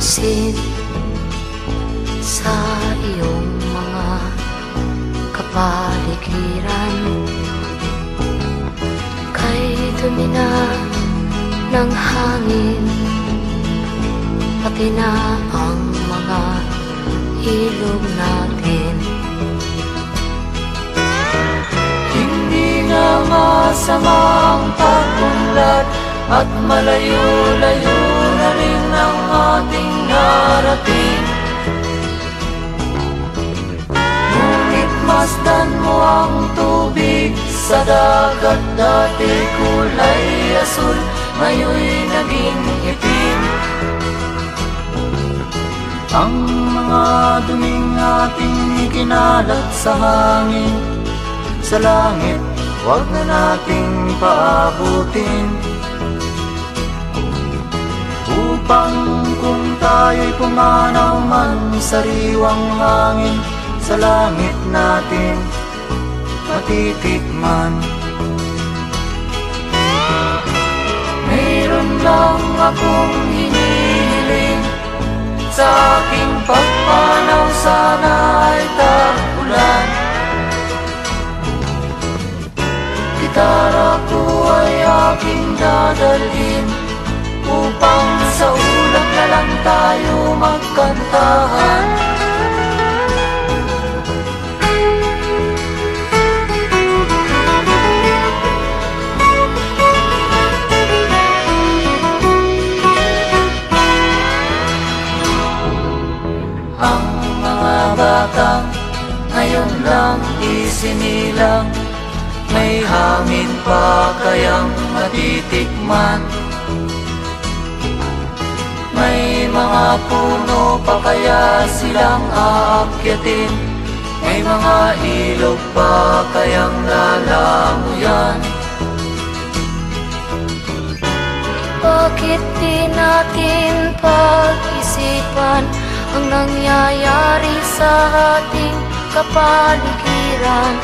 napapansin sa iyong mga kapaligiran. Kay dumi na ng hangin Pati na ang mga ilog natin. Hindi nga masama ang pag-unlad At malayo-layo na rin ang ating narating. Ngunit masdan mo ang tubig sa dagat Dati kulay asul, ngayon'y naging itim. Ang mga duming ating ikinalat sa hangin sa langit, wag na nating paabutin Upang kung tayo'y pumanaw man sa riwang hangin Sa langit natin matitikman? Mayroon lang akong hinihiling Sa aking pagpanaw sana Ang mga batang ngayon lang isinilang. May hangin pa kayang matitikman puno pa kaya silang aakyatin May mga ilog pa kayang lalamuyan Bakit di natin pag-isipan ang nangyayari sa ating kapaligiran?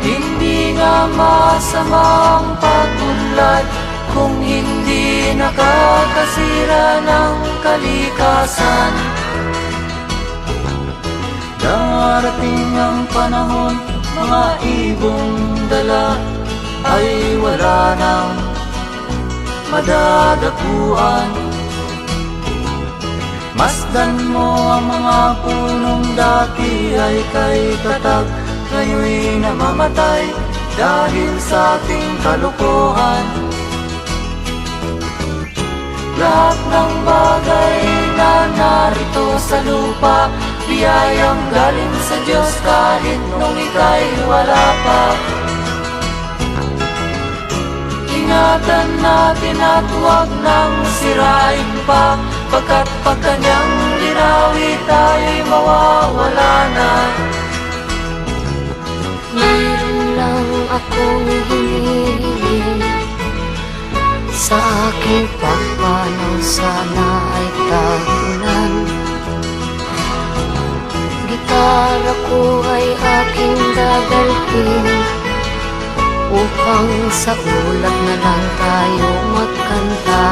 Hindi nga masama ang pagunlad Kung hindi nakakasira ng kalikasan. Darating ang panahon Mga ibong dala Ay wala nang madadapuan. Masdan mo ang mga punong dati ay kay katag Ngayon'y namamatay dahil sa ating kalukuhan Lahat ng bagay na narito sa lupa Biyayang galing sa Diyos kahit nung ika'y wala pa. Ingatan natin at huwag nang sirain pa Pagkat pag kanyang ginawi tayo'y mawawala na. Mayroon lang akong Sa aking pagpanaw sana ay tagulan Gitara ko ay aking dadalhin Upang sa ulap na lang tayo magkanta